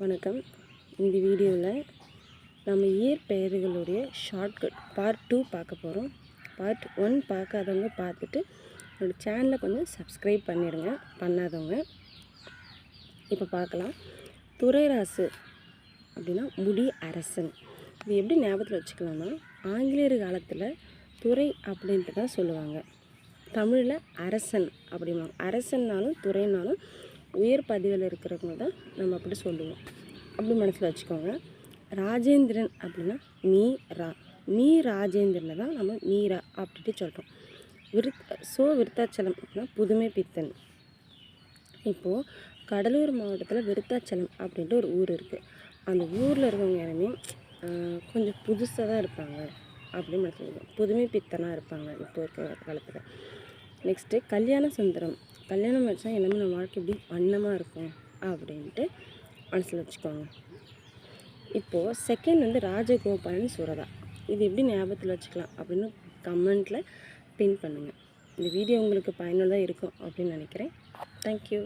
வணக்கம். இந்த வீடியோவில் நம்ம இயற்பெயர்களுடைய ஷார்ட்கட் பார்ட் டூ பார்க்க போகிறோம் பார்ட் ஒன் பார்க்காதவங்க பார்த்துட்டு என்னோடய சேனலை கொஞ்சம் சப்ஸ்கிரைப் பண்ணிடுங்க. பண்ணாதவங்க இப்போ பார்க்கலாம். துறைராசு அப்படின்னா முடி அரசன். இது எப்படி ஞாபகத்தில் வச்சுக்கலாம்னா ஆங்கிலேயர் காலத்தில் துறை அப்படின்ட்டு தான் சொல்லுவாங்க. தமிழில் அரசன் அப்படிம்பாங்க. அரசன்னாலும் துறைனாலும் உயர் பதவியில் இருக்கிறவங்க தான் நம்ம அப்படி சொல்லுவோம். அப்படி மனசில் வச்சுக்கோங்க. ராஜேந்திரன் அப்படின்னா மீ ரா. மீ ராஜேந்திரனை தான் நம்ம மீரா அப்படின்ட்டு சொல்கிறோம் விருத் சோ விருத்தாச்சலம் அப்படின்னா புதுமை பித்தன். இப்போது கடலூர் மாவட்டத்தில் விருத்தாச்சலம் அப்படின்ட்டு ஒரு ஊர் இருக்குது அந்த ஊரில் இருக்கவங்க யாருமே கொஞ்சம் புதுசாக தான் இருப்பாங்க அப்படின்னு மனசில் புதுமை பித்தனாக இருப்பாங்க இப்போ இருக்கிற காலத்தில். நெக்ஸ்ட்டு கல்யாண சுந்தரம். கல்யாணம் வச்சா எல்லாமே நம்ம வாழ்க்கை எப்படி வண்ணமாக இருக்கும் அப்படின்ட்டு மனசில் வச்சுக்கோங்க. இப்போது செகண்ட் வந்து ராஜகோபாலன் சுரதா. இது எப்படி ஞாபகத்தில் வச்சுக்கலாம் அப்படின்னு கமெண்ட்டில் பின் பண்ணுங்கள் இந்த வீடியோ உங்களுக்கு பயனுள்ளதாக இருக்கும் அப்படின்னு நினைக்கிறேன். தேங்க்யூ